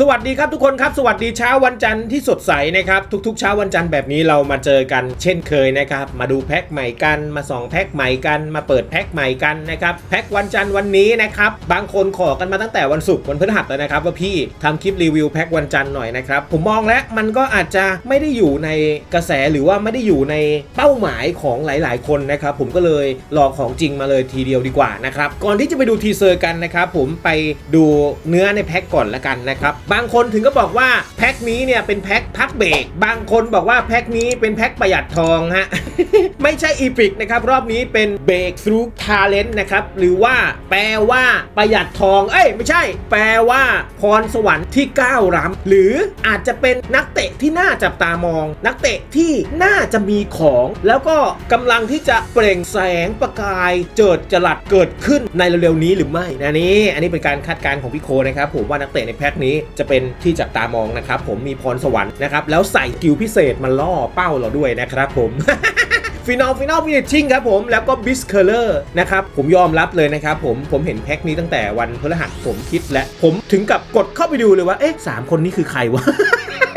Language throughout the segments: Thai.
สวัสดีครับทุกคนครับ สวัสดีเช้าวันจันทร์ที่สดใสนะครับ ทุกๆ เช้าวันจันทร์แบบนี้เรามาเจอกันเช่นเคยนะครับ มาดูแพ็คใหม่กัน มาส่องแพ็คใหม่กัน มาเปิดแพ็คใหม่กันนะครับแพ็ควันจันทร์วันนี้นะครับบางคนขอกันมาตั้งแต่วันศุกร์วันพฤหัสแล้วนะครับ ว่าพี่ทำคลิปรีวิวแพ็ควันจันทร์หน่อยนะครับผมมองแล้วมันก็อาจจะไม่ได้อยู่ในกระแสหรือว่าไม่ได้อยู่ในเป้าหมายของหลาย ๆ คนนะครับผมก็เลยรอของจริงมาเลยทีเดียวดีกว่านะครับก่อนที่จะไปดูทีเซอร์กันนะครับผมไปดูเนื้อในแพ็คก่อนละกันนะครับบางคนถึงก็บอกว่าแพ็คนี้เนี่ยเป็นแพ็คพักเบรก บางคนบอกว่าแพ็คนี้เป็นแพ็คประหยัดทองฮะ ไม่ใช่อีพิกนะครับ รอบนี้เป็นเบรก through talent นะครับ หรือว่าแปลว่าประหยัดทอง เอ้ย ไม่ใช่ แปลว่าพรสวรรค์ที่ก้าวล้ำหรืออาจจะเป็นนักเตะที่น่าจับตามอง นักเตะที่น่าจะมีของ แล้วก็กำลังที่จะเปล่งแสงประกาย เจิดจรัสเกิดขึ้นในเร็วๆนี้หรือไม่นะนี่อันนี้เป็นการคาดการณ์ของพี่โคนะครับผมว่านักเตะในแพ็คนี้จะเป็นที่จับตามองนะครับผมมีพรสวรรค์นะครับแล้วใส่กิลพิเศษมาล่อเป้าเราด้วยนะครับผมฟินอลฟินอลฟินิชชิ่งครับผมแล้วก็บิสเคอร์เลอร์นะครับผมยอมรับเลยนะครับผมผมเห็นแพ็คนี้ตั้งแต่วันพฤหัสผมคิดและผมถึงกับกดเข้าไปดูเลยว่า เอ๊ะสามคนนี้คือใครวะ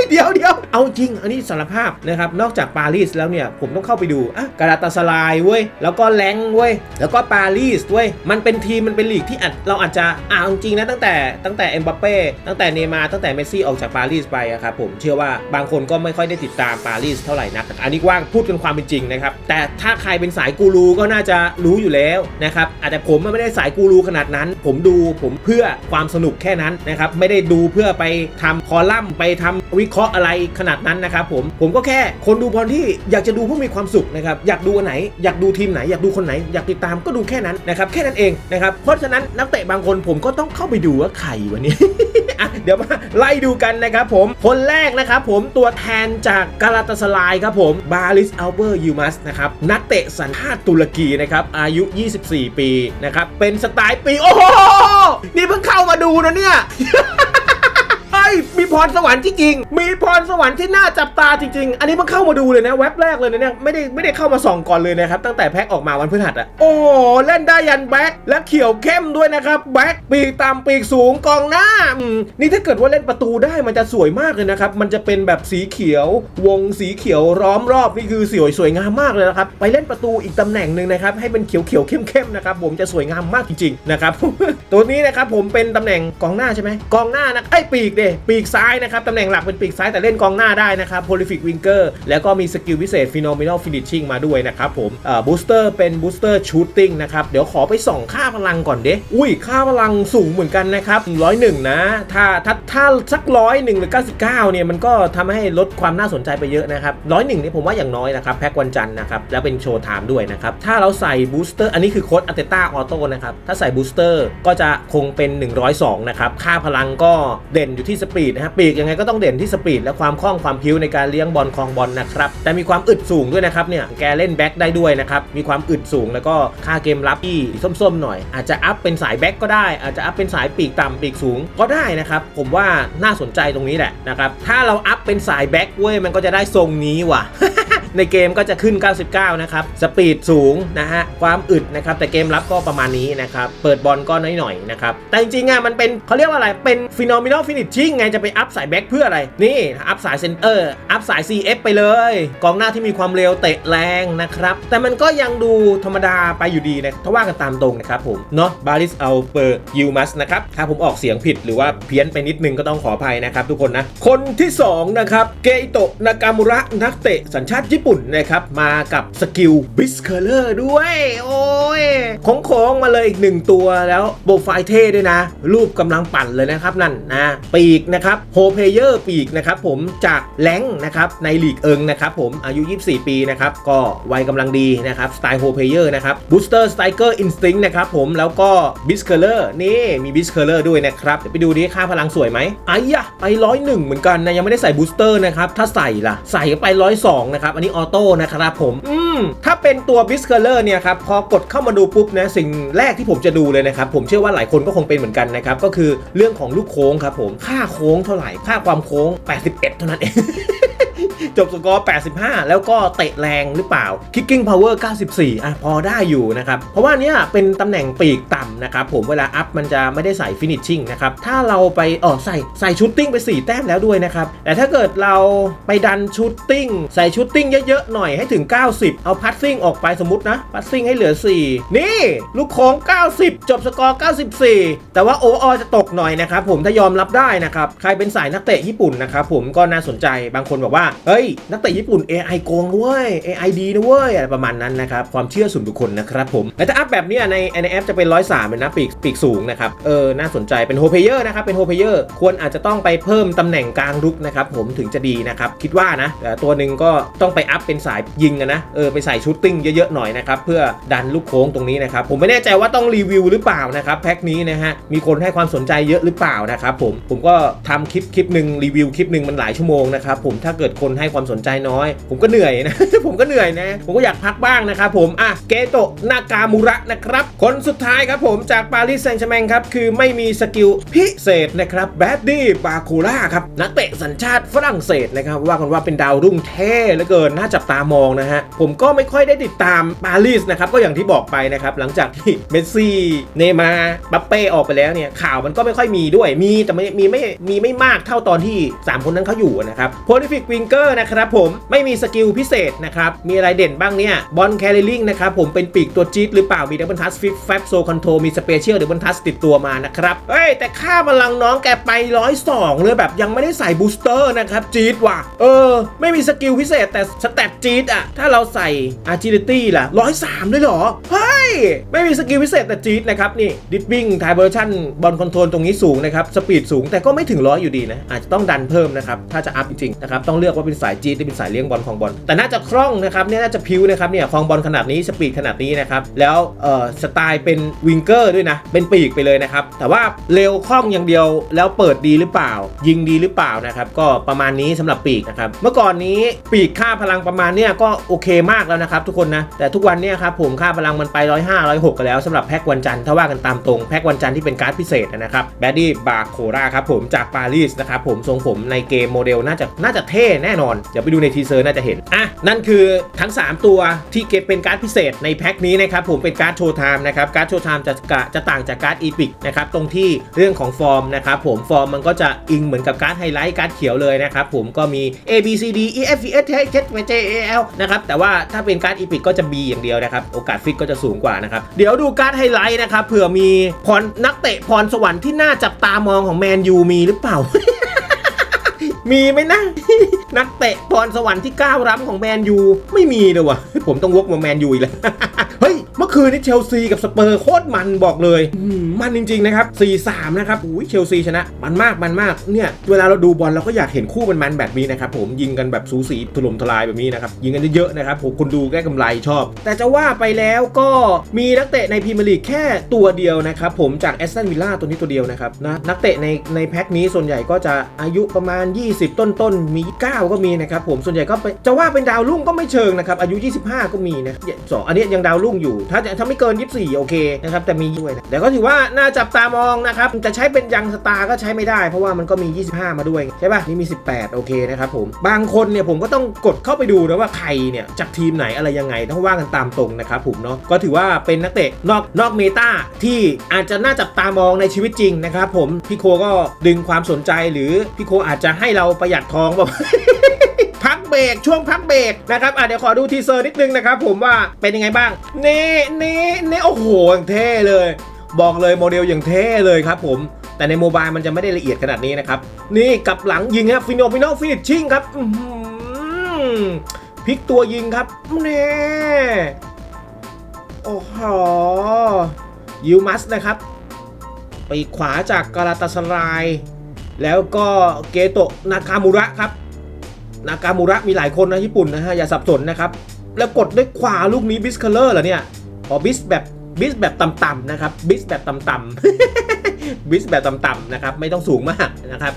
เดี๋ยวเดี๋ยวเอาจริง อันนี้สารภาพนะครับ นอกจากปารีสแล้วเนี่ย ผมต้องเข้าไปดูอะกาลาตาสลายเว้ย แล้วก็แลงเว้ย แล้วก็ปารีสเว้ย มันเป็นทีม มันเป็นลีกที่อาจเราอาจจะอ่าเอาจริงนะตั้งแต่ตั้งแต่เอ็มบัปเป้ ตั้งแต่เนยมาตั้งแต่เมสซี่ออกจากปารีสไปอะครับผม เชื่อว่าบางคนก็ไม่ค่อยได้ติดตามปารีสเท่าไหร่นัก อันนี้ว่างพูดกันความเป็นจริงนะครับ แต่ถ้าใครเป็นสายกูรูก็น่าจะรู้อยู่แล้วนะครับอาจจะผมไม่ได้สายกูรูขนาดนั้น ผมดูผมเพื่อความสนุกแค่นั้นนะครับ ไม่ได้ดูเพื่อไปทำคอลัมน์ไปทำวิเคราะห์อะไรขนาดนั้นนะครับผมผมก็แค่คนดูบอลที่อยากจะดูเพื่อมีความสุขนะครับอยากดูอันไหน อยากดูทีมไหน อยากดูคนไหน อยากติดตามก็ดูแค่นั้นนะครับแค่นั้นเองนะครับเพราะฉะนั้นนักเตะบางคนผมก็ต้องเข้าไปดูว่าใครวันนี้เดี๋ยวมาไล่ดูกันนะครับผมคนแรกนะครับผมตัวแทนจากกาลาตาสลายครับผมบาลิสอัลเบอร์ยูมัสนะครับนักเตะสัญชาติตุรกีนะครับอายุ 24 ปีนะครับเป็นสไตล์ปี โอ้โห นี่เพิ่งเข้ามาดูนะเนี่ย ฮ้ยมีพรสวรรค์ที่จริงมีพรสวรรค์ที่น่าจับตาจริง ๆ อันนี้มันเข้ามาดูเลยนะเว็บแรกเลยนะเนี่ยไม่ได้ไม่ได้เข้ามาส่องก่อนเลยนะครับตั้งแต่แพ็คออกมาวันพฤหัสอะโอ้เล่นได้ยันแบ็คและเขียวเข้มด้วยนะครับแบ็คปีกต่ำปีกสูงกองหน้านี่ถ้าเกิดว่าเล่นประตูได้มันจะสวยมากเลยนะครับมันจะเป็นแบบสีเขียว วงสีเขียวล้อมรอบนี่คือสวยสวยงามมากเลยนะครับไปเล่นประตูอีกตำแหน่งหนึ่งนะครับให้เป็นเขียวเขียวเข้มเข้มนะครับผมจะสวยงามมากจริงๆนะครับตัวนี้นะครับผมเป็นตำแหน่งกองหน้าใช่ไหมกองหน้านะไอ้ปีกเดปีกซ้ายนะครับตำแหน่งหลักเป็นปีกซ้ายแต่เล่นกองหน้าได้นะครับ prolific winger แล้วก็มีสกิลพิเศษ phenomenal finishing มาด้วยนะครับผมเอ่อ booster เป็น booster shooting นะครับเดี๋ยวขอไปส่องค่าพลังก่อนเด้อุ้ยค่าพลังสูงเหมือนกันนะครับร้อยหนึ่งนะถ้าถ้าถ้าสักร้อยหนึ่งหรือ 99เนี่ยมันก็ทำให้ลดความน่าสนใจไปเยอะนะครับร้อยหนึ่งนี่ผมว่าอย่างน้อยนะครับแพ็กวันจันทร์นะครับแล้วเป็นโชว์ไทม์ด้วยนะครับถ้าเราใส่ booster อันนี้คือโค้ดอัตเตต้าออโต้นะครับถ้าใส่ booster ก็จะคงเป็น 102นะครับค่าพลังก็เด่นอยู่ที่สปีดนะฮะปีกยังไงก็ต้องเด่นที่สปีดและความคล่องความพิ้วในการเลี้ยงบอลคลองบอลนะครับแต่มีความอึดสูงด้วยนะครับเนี่ยแกเล่นแบ็กได้ด้วยนะครับมีความอึดสูงแล้วก็ค่าเกมรับที่ส้มๆหน่อย อาจจะอัพเป็นสายแบ็กก็ได้ อาจจะอัพเป็นสายปีกต่ำปีกสูงก็ได้นะครับผมว่าน่าสนใจตรงนี้แหละนะครับถ้าเราอัพเป็นสายแบ็กเว้ยมันก็จะได้ทรงนี้ว่ะ ในเกมก็จะขึ้น 99 นะครับ สปีดสูงนะฮะ ความอึดนะครับ แต่เกมรับก็ประมาณนี้นะครับ เปิดบอลก็น้อยหน่อยๆนะครับ แต่จริงๆอะมันเป็นเขาเรียกว่าอะไร เป็น phenomenal finishing ไง จะไปอัพสายแบ็คเพื่ออะไร นี่ อัพสายเซนเตอร์ อัพสาย CF ไปเลย กองหน้าที่มีความเร็วเตะแรงนะครับ แต่มันก็ยังดูธรรมดาไปอยู่ดีนะถ้าว่ากันตามตรงนะครับผม เนาะบาริสเอาเปอร์ยูมัสนะครับ ถ้าผมออกเสียงผิดหรือว่าเพี้ยนไปนิดนึงก็ต้องขออภัยนะครับทุกคนนะ คนที่สองนะครับ เกอิโตะ นากามุระ นักเตะสัญชาติญี่ปุ่นนะครับ มากับสกิลบิสเคอร์เลอร์ด้วย โอ้ยโค้งๆมาเลยอีกหนึ่งตัวแล้วโปรไฟล์เท่ด้วยนะ รูปกำลังปั่นเลยนะครับนั่นนะปีกนะครับโฮเพเยอร์ปีกนะครับผมจากแลงนะครับในลีกเอิงนะครับผมอายุ 24 ปีนะครับก็วัยกำลังดีนะครับสไตล์โฮเพเยอร์นะครับบูสเตอร์สไตเกอร์อินสติ้งนะครับผมแล้วก็บิสเคอร์เลอร์นี่มีบิสเคอร์เลอร์ด้วยนะครับเดี๋ยวไปดูดิค่าพลังสวยไหมไอ้ยะไปร้อยหนึ่งเหมือนกันนะยังไม่ได้ใส่บูสเตอร์นะครับถ้าใส่ล่ะใส่ไปร้อยสองนะครับอันนี้ออโต้นะครับผม อืม ถ้าเป็นตัวบิสเคอร์เลอร์เนี่ยครับ พอกดเข้ามาดูปุ๊บนะ สิ่งแรกที่ผมจะดูเลยนะครับ ผมเชื่อว่าหลายคนก็คงเป็นเหมือนกันนะครับ ก็คือเรื่องของลูกโค้งครับผม ค่าโค้งเท่าไหร่ ค่าความโค้ง 81 เท่านั้นเองจบสกอร์ 85 แล้วก็เตะแรงหรือเปล่า kicking power 94 อะ พอได้อยู่นะครับ เพราะว่าเนี้ยเป็นตำแหน่งปีกต่ำนะครับผมเวลาอัพมันจะไม่ได้ใส่ฟินิชชิ่งนะครับถ้าเราไปเออใส่ใส่ชูตติ้งไป 4 แต้มแล้วด้วยนะครับแต่ถ้าเกิดเราไปดันชูตติ้งใส่ชูตติ้งเยอะๆหน่อยให้ถึง 90 เอาพัดซิ่งออกไปสมมตินะพัดซิ่งให้เหลือ 4 นี่ ลูกโค้ง 90 จบสกอร์ 94 แต่ว่าโออจะตกหน่อยนะครับผมถ้ายอมรับได้นะครับใครเป็นสายนักเตะญี่ปุ่นนะครับผมก็น่าสนใจบางคนบอกว่าเฮ้ยนักเตะญี่ปุ่น AI โกงด้ย AI ดีนะเว้ยอะไรประมาณนั้นนะครับความเชื่อส่วนบุคคลนะครับผมแต่ถ้าอัพแบบนี้ในในแอปจะเป็น103เป็นนะปีกปีกสูงนะครับ เออ น่าสนใจเป็นโฮเพเยอร์นะครับ เป็นโฮเพเยอร์ควรอาจจะต้องไปเพิ่มตำแหน่งกลางรุกนะครับ ผมถึงจะดีนะครับ คิดว่านะแต่ตัวหนึ่งก็ต้องไปอัพเป็นสายยิงอะนะ เออ ไปใส่ชุดติ้งเยอะๆหน่อยนะครับ เพื่อดันลูกโค้งตรงนี้นะครับ ผมไม่แน่ใจว่าต้องรีวิวหรือเปล่านะครับแพ็คนี้นะฮะ มีคนให้ความสนใจเยอะหรือเปล่านะครับผม ผมก็ทำคลิปคลิปหนึ่งรีวิวคลิปหนึ่งมันหลายชั่วโมงนะครับผม ถ้าเกิดคนให้ความสนใจน้อย ผมก็เหนื่อยนะ ผมก็เหนื่อยนะ ผมก็อยากพักบ้างนะครับผม อะ เกโตะนากามูระนะครับ คนสุดท้ายครับผมผมจากปารีสแซงต์แชร์แมงครับ คือไม่มีสกิลพิเศษนะครับแบดดี้บาคูล่าครับ นักเตะสัญชาติฝรั่งเศสนะครับ ว่ากันว่าเป็นดาวรุ่งเท่เหลือเกินน่าจับตามองนะฮะ ผมก็ไม่ค่อยได้ติดตามปารีสนะครับ ก็อย่างที่บอกไปนะครับ หลังจากที่เมสซี่ เนมาร์บัปเป้ออกไปแล้วเนี่ยข่าวมันก็ไม่ค่อยมีด้วยมีแต่ไม่มีไม่มีไม่มากเท่าตอนที่ 3 คนนั้นเขาอยู่นะครับโพลิฟิกวิงเกอร์นะครับผมไม่มีสกิลพิเศษนะครับมีอะไรเด่นบ้างเนี่ยบอลแคริลิงนะครับผมเป็นปีกตัวจี๊ดหรือเปล่ามีดับเบิลทัสฟิฟแฟบโซคอนโทรมีสเปเชียลดับเบิลทัสติดตัวมานะครับ เฮ้ย แต่ค่าพลังน้องแกไปร้อยสองเลยแบบยังไม่ได้ใส่บูสเตอร์นะครับ จี๊ดว่ะ เออ ไม่มีสกิลพิเศษแต่สเตตจี๊ดอะถ้าเราใส่ agility ล่ะร้อยสามเลยเหรอ เฮ้ย ไม่มีสกิลพิเศษแต่จี๊ดนะครับ นี่ดิฟบิ้งไทเบอร์ชันบอลคอนโทรลตรงนี้สูงนะครับ สปีดสูงแต่ก็ไม่ถึงร้อยอยู่ดีนะ อาจจะต้องดันเพิ่มนะครับ ถ้าจะอัพจริงๆนะครับ ต้องเลือกว่าเป็นสายจี๊ดหรือเป็นสายเลี้ยงบอลของบอล แต่น่าจะคล่องนะครับเนี่ยน่าจะพิ้วนะครับเนี่ยคลองบอลขนาดนี้สปีดขนาดนี้นะครับแล้วเอ่อสไตล์เป็นวิงเกอร์ด้วยนะ เป็นปีกไปเลยนะครับ แต่ว่าเร็วคล่องอย่างเดียวแล้วเปิดดีหรือเปล่า ยิงดีหรือเปล่านะครับก็ประมาณนี้สำหรับปีกนะครับเมื่อก่อนนี้ปีกค่าพลังประมาณเนี้ยก็โอเคมากแล้วนะครับทุกคนนะแต่ทุกวันเนี่ยครับผมค่าพลังมันไป105 106กันแล้วสำหรับแพ็กวันจันทร์ถ้าว่ากันตามตรงแพ็กวันจันทร์ที่เป็นการ์ดพิเศษนะครับแบดดี้บาโคราครับผมจากปารีสนะครับผมทรงผมในเกมโมเดลน่าจะน่าจะเท่แน่นอนเดี๋ยวไปดูในทีเซอร์น่าจะเห็นอะนั่นคือทั้ง 3 ตัวที่เก็บเป็นการ์ดพิเศษในแพ็คนี้นะครับผมเป็นการ์ดโชว์ไทม์นะครับการ์ดโชว์ไทม์จะจะจะต่างจากการ์ดอีพิกนะครับตรงที่เรื่องของฟอร์มนะครับผมฟอร์มมันก็จะอิงเหมือนกับการ์ดไฮไลท์การ์ดเขียวเลยนะครับผมก็มี A B C D E F G H H H J A L นะครับแต่ว่าถ้าเป็นการ์ดอีพิกก็จะ B อย่างเดียวนะครับโอกาสฟิกก็จะสูงกว่านะครับเดี๋ยวดูการ์ดไฮไลท์นะครับเผื่อมีพรนักเตะพรสวรรค์ที่น่าจับตามองของแมนยูมีหรือเปล่ามีไหมนะ นักเตะพรสวรรค์ที่ก้าวร้ำของแมนยู ไม่มีเลยวะผมต้องวกมาแมนยูอีกแล้ว เฮ้ย เมื่อคืนนี้เชลซีกับสเปอร์โคตรมันบอกเลย มันจริง ๆ นะครับ 4-3 นะครับอุ้ยเชลซีชนะ มันมากมันมาก เนี่ย เวลาเราดูบอลเราก็อยากเห็นคู่มันๆแบบนี้นะครับผมยิงกันแบบสูสีถล่มทลายแบบนี้นะครับ ยิงกันเยอะๆนะครับผมคนดูได้กำไรชอบ แต่จะว่าไปแล้วก็มีนักเตะในพรีเมียร์ลีกแค่ตัวเดียวนะครับผมจากแอสตันวิลล่าตัวนี้ตัวเดียวนะครับนะนักเตะในในแพ็คนี้ส่วนใหญ่ก็จะอายุประมาณ 20 ต้นต้นๆมี 9 ก็มีนะครับผมส่วนใหญ่ก็เป็นจะว่าเป็นดาวรุ่งก็ไม่เชิงนะครับอายุ 25 ก็มีนะสองอันนี้ยังดาวรุ่งอยู่ ถ้าจะถ้าไม่เกิน 24 โอเคนะครับแต่มีด้วยนะแต่ก็ถือว่าน่าจับตามองนะครับจะใช้เป็นยังสตาร์ก็ใช้ไม่ได้ เพราะว่ามันก็มี 25 มาด้วยใช่ป่ะนี่มี 18 โอเคนะครับผมบางคนเนี่ยผมก็ต้องกดเข้าไปดูนะว่าใครเนี่ยจากทีมไหนอะไรยังไงต้องว่ากันตามตรงนะครับผมเนาะก็ถือว่าเป็นนักเตะนอกนอกเมตาที่อาจจะน่าจับตามองในชีวิตจริงนะครับผมพี่โคก็ดึงความสนใจหรือพี่โคอาจจะให้เราประหยัดทองแบบพัก เบรกช่วงพักเบรกนะครับอะเดี๋ยวขอดูทีเซอร์นิดนึงนะครับผมว่าเป็นยังไงบ้างนี่นี่นี่โอ้โหอย่างเท่เลย บอกเลยโมเดลอย่างเท่เลยครับผมแต่ในโมบายมันจะไม่ได้ละเอียดขนาดนี้นะครับ นี่กลับหลังยิงครับฟิโนฟิโนฟินิชชิ่งครับพลิกตัวยิงครับนี่โอ้โหยูมัสนะครับ ไปขวาจากกาลาตาสราย แล้วก็เกโตะนาคามุระครับ นากามูระมีหลายคนนะญี่ปุ่นนะฮะอย่าสับสนนะครับ แล้วกดด้วยขวาลูกนี้บิสคัลเลอร์เหรอเนี่ยอ๋อบิสแบบบิสแบบต่ำๆนะครับบิสแบบต่ำๆบิสแบบต่ำๆนะครับไม่ต้องสูงมากนะครับ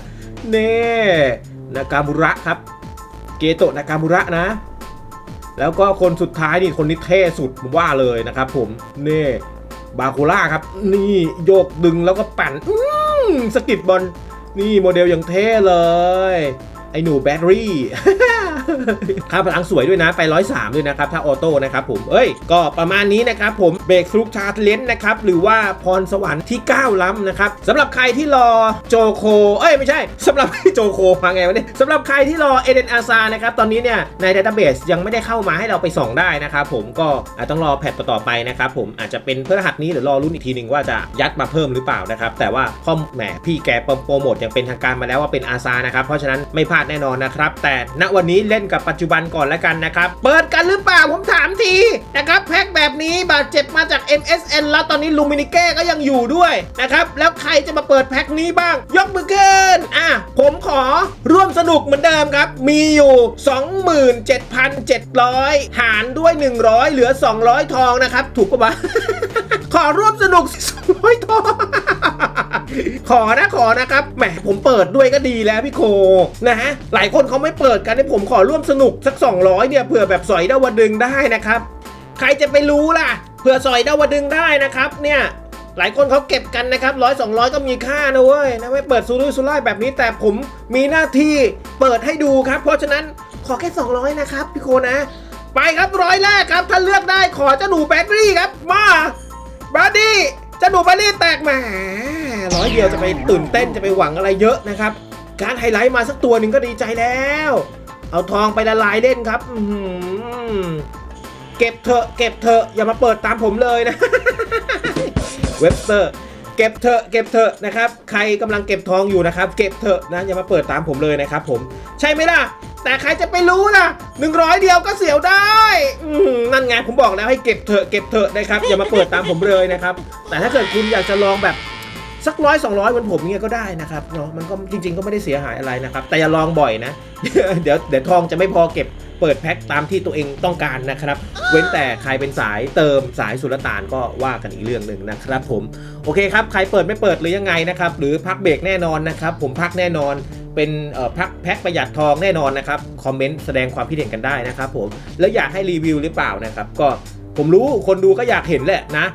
เน่นากามูระครับ เกโตะนากามูระนะ แล้วก็คนสุดท้ายนี่คนนี้เท่สุดผมว่าเลยนะครับ ผมเน่บาโคล่าครับ นี่โยกดึงแล้วก็ปั่นอืสกิดบอลนี่โมเดลอย่างเท่เลย ไอ้หนูแบตเตอรี่ ค่าพลังสวยด้วยนะ ไป103ด้วยนะครับ ถ้าออโต้นะครับผม เอ้ย ก็ประมาณนี้นะครับผม เบรกฟลุกชาร์เลนนะครับ หรือว่าพรสวรรค์ที่9ล้ำนะครับสำหรับใครที่รอโจโค เอ้ย ไม่ใช่สำหรับโจโคมาไงวะเนี่ยสำหรับใครที่รอเอเดนอาซานะครับ ตอนนี้เนี่ยในดัตเตอร์เบสยังไม่ได้เข้ามาให้เราไปส่องได้นะครับผม ก็อาจต้องรอแพทต่อไปนะครับผม อาจจะเป็นเพื่อรหัสนี้หรือรอรุ่นอีกทีหนึ่งว่าจะยัดมาเพิ่มหรือเปล่านะครับแต่ว่าข้อมแหมพี่แกโปรโมทอย่างเป็นทางการมาแล้วว่าเป็นอาซานะครับเพราะฉะนั้นไม่พลาดแน่นอนนะครับแต่ณวันนี้เล่นกับปัจจุบันก่อนแล้วกันนะครับ เปิดกันหรือเปล่าผมถามทีนะครับแพ็คแบบนี้บาดเจ็บมาจาก MSN แล้วตอนนี้ลูมินิเก้ก็ยังอยู่ด้วยนะครับแล้วใครจะมาเปิดแพ็คนี้บ้าง ยกมือขึ้นอะผมขอร่วมสนุกเหมือนเดิมครับ มีอยู่ 27,700 หารด้วย 100 เหลือ 200 ทองนะครับ ถูกปะวะ ขอร่วมสนุก200ทอง ขอนะขอนะครับแหมผมเปิดด้วยก็ดีแล้วพี่โคนะฮะหลายคนเขาไม่เปิดกันให้ผมขอร่วมสนุกสัก 200เนี่ยเผื่อแบบสอยดาวดึงได้นะครับ ใครจะไปรู้ล่ะเผื่อสอยดาวดึงได้นะครับเนี่ยหลายคนเขาเก็บกันนะครับร้อยสองร้อยก็มีค่านะเว้ยนะไม่เปิดซูรุ่ยซูร่ายแบบนี้แต่ผมมีหน้าที่เปิดให้ดูครับ เพราะฉะนั้นขอแค่ 200 นะครับพี่โคนะ ไปครับร้อยแรกครับ ถ้าเลือกได้ขอเจ้าหนูแบตเตอรี่ครับ มาบาร์ดี้ จ้าหนูบตเตอรี่แตกแหมาร้อยเดียวจะไปตื่นเต้นจะไปหวังอะไรเยอะนะครับ การไฮไลท์มาสักตัวหนึ่งก็ดีใจแล้ว เอาทองไปละลายเล่นครับเก็บเถอะเก็บเถอะอย่ามาเปิดตามผมเลยนะ เว็บเตอร์เก็บเถอะเก็บเถอะนะครับ ใครกำลังเก็บทองอยู่นะครับ เก็บเถอะนะอย่ามาเปิดตามผมเลยนะครับผม ใช่ไหมล่ะ แต่ใครจะไปรู้ล่ะ 100 เดียวก็เสียวได้อืมนั่นไงผมบอกแล้วให้เก็บเถอะเก็บเถอะนะครับอย่ามาเปิดตามผมเลยนะครับ แต่ถ้าเกิดคุณอยากจะลองแบบสักร้อยสองร้อยเหมือนผมเงี้ยก็ได้นะครับเนาะมันก็จริง ๆ ก็ไม่ได้เสียหายอะไรนะครับ แต่อย่าลองบ่อยนะ เดี๋ยวเดี๋ยวทองจะไม่พอเก็บเปิดแพ็คตามที่ตัวเองต้องการนะครับ เว้นแต่ใครเป็นสายเติมสายสุลต่านก็ว่ากันอีกเรื่องหนึ่งนะครับผมโอเคครับใครเปิดไม่เปิดหรือยังไงนะครับหรือพักเบรกแน่นอนนะครับผมพักแน่นอน เป็นพักแพ็คประหยัดทองแน่นอนนะครับคอมเมนต์แสดงความคิดเห็นกันได้นะครับผมแล้วอยากให้รีวิวหรือเปล่านะครับก็ผมรู้คนดูก็อยากเห็นแหละนะ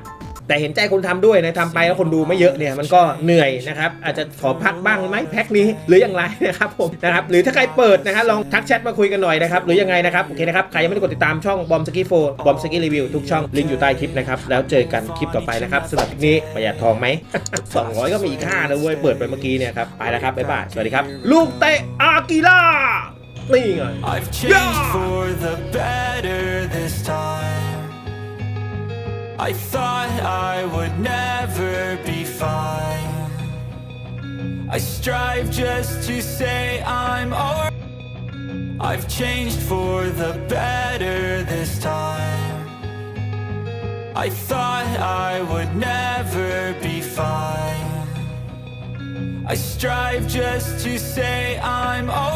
แต่เห็นใจคนทำด้วยนะทำไปแล้วคนดูไม่เยอะเนี่ยมันก็เหนื่อยนะครับอาจจะขอพักบ้างไหมแพ็คนี้หรืออย่างไรนะครับผมนะครับหรือถ้าใครเปิดนะครับลองทักแชทมาคุยกันหน่อยนะครับหรือยังไงนะครับโอเคนะครับใครยังไม่ได้กดติดตามช่องบอมสกี้โฟบอมสกี้รีวิวทุกช่องลิงก์อยู่ใต้คลิปนะครับแล้วเจอกันคลิปต่อไปนะครับสำหรับคลิปนี้ประหยัดทองไหม200ก็มีค่านะเว้ยเปิดไปเมื่อกี้เนี่ยครับไปแล้วครับบ๊ายบายสวัสดีครับ ลูกเตะอากิล่านี่ไง I've changed for the better this time. I thought I would never be fine. I strive just to say I'm alright. I've changed for the better this time. I thought I would never be fine. I strive just to say I'm alright.